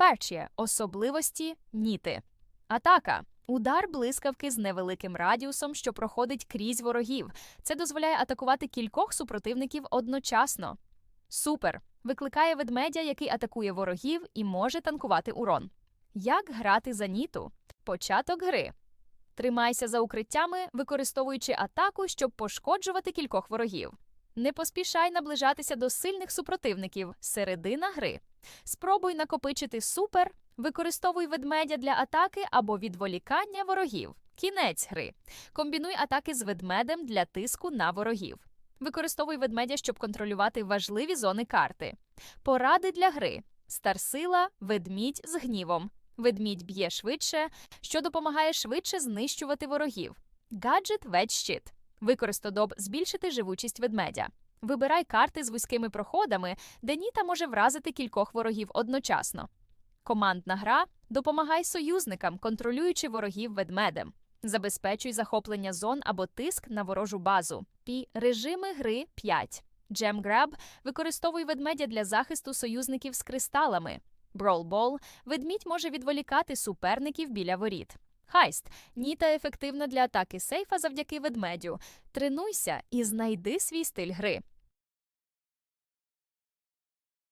Перші особливості ніти. Атака. Удар блискавки з невеликим радіусом, що проходить крізь ворогів. Це дозволяє атакувати кількох супротивників одночасно. Супер. Викликає ведмедя, який атакує ворогів і може танкувати урон. Як грати за ніту? Початок гри. Тримайся за укриттями, використовуючи атаку, щоб пошкоджувати кількох ворогів. Не поспішай наближатися до сильних супротивників. Середина гри. Спробуй накопичити супер, використовуй ведмедя для атаки або відволікання ворогів. Кінець гри. Комбінуй атаки з ведмедем для тиску на ворогів. Використовуй ведмедя, щоб контролювати важливі зони карти. Поради для гри: старсила, ведмідь з гнівом. Ведмідь б'є швидше, що допомагає швидше знищувати ворогів. Гаджет ведь щит. Використодоб збільшити живучість ведмедя. Вибирай карти з вузькими проходами, де Ніта може вразити кількох ворогів одночасно. Командна гра допомагай союзникам, контролюючи ворогів ведмедем. Забезпечуй захоплення зон або тиск на ворожу базу. Пі режими гри 5. Джем Граб використовуй ведмедя для захисту союзників з кристалами. Ball – ведмідь може відволікати суперників біля воріт. Хайст Ніта ефективна для атаки сейфа завдяки ведмедю. Тренуйся і знайди свій стиль гри.